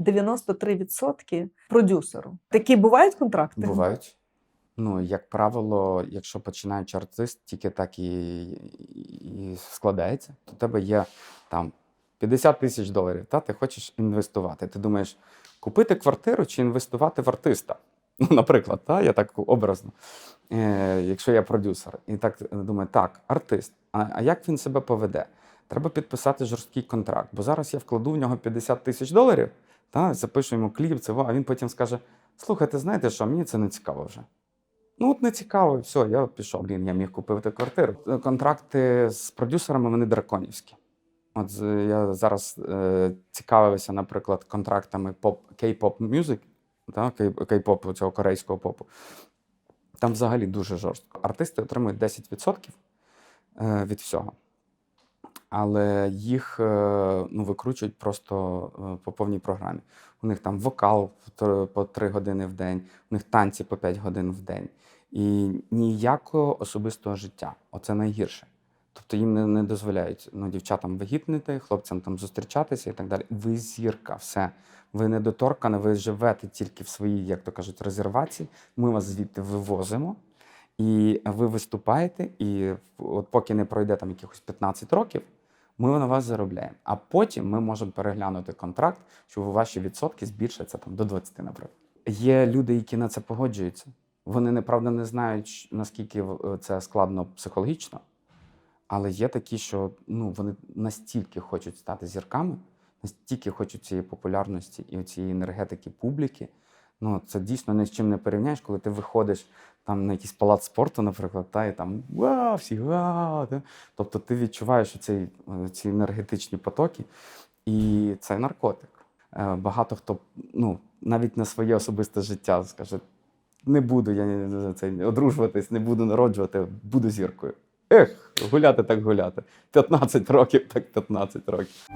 93% продюсеру. Такі бувають контракти? Бувають. Ну, як правило, якщо починаючи артист, тільки так і, і складається, то у тебе є там 50 тисяч доларів, та ти хочеш інвестувати. Ти думаєш, купити квартиру чи інвестувати в артиста? Ну, наприклад, та, я так образно, е, якщо я продюсер, і так думаю, так, артист, а, а як він себе поведе? Треба підписати жорсткий контракт, бо зараз я вкладу в нього 50 тисяч доларів, та, запишу йому кліп, це, а він потім скаже: слухайте, знаєте що, мені це не цікаво вже. Ну, от не цікаво, все, я пішов. Блін, я міг купити квартиру. Е, Контракти з продюсерами вони драконівські. От я зараз е, цікавився, наприклад, контрактами поп, K-pop music, та, кей- K-pop, цього корейського попу. Там взагалі дуже жорстко. Артисти отримують 10% е, від всього. Але їх е, ну, викручують просто е, по повній програмі. У них там вокал по 3 години в день, у них танці по 5 годин в день. І ніякого особистого життя. Оце найгірше. Тобто їм не, не дозволяють ну, дівчатам вагітнити, хлопцям там зустрічатися і так далі. Ви зірка, все. Ви недоторкане, ви живете тільки в своїй, як то кажуть, резервації. Ми вас звідти вивозимо, і ви виступаєте, і от поки не пройде там якихось 15 років, ми на вас заробляємо. А потім ми можемо переглянути контракт, що ваші відсотки збільшаться там до 20, наприклад. Є люди, які на це погоджуються. Вони неправда не знають, наскільки це складно психологічно. Але є такі, що ну, вони настільки хочуть стати зірками, настільки хочуть цієї популярності і цієї енергетики публіки. Ну, це дійсно ні з чим не порівняєш, коли ти виходиш там на якийсь палац спорту, наприклад, та, і там вау, всі вау. Та. Тобто ти відчуваєш цей, ці енергетичні потоки, і це наркотик. Е, Багато хто ну, навіть на своє особисте життя скаже: не буду я не- це, одружуватись, не буду народжувати, буду зіркою. Ех, гуляти так гуляти. 15 років, так 15 років.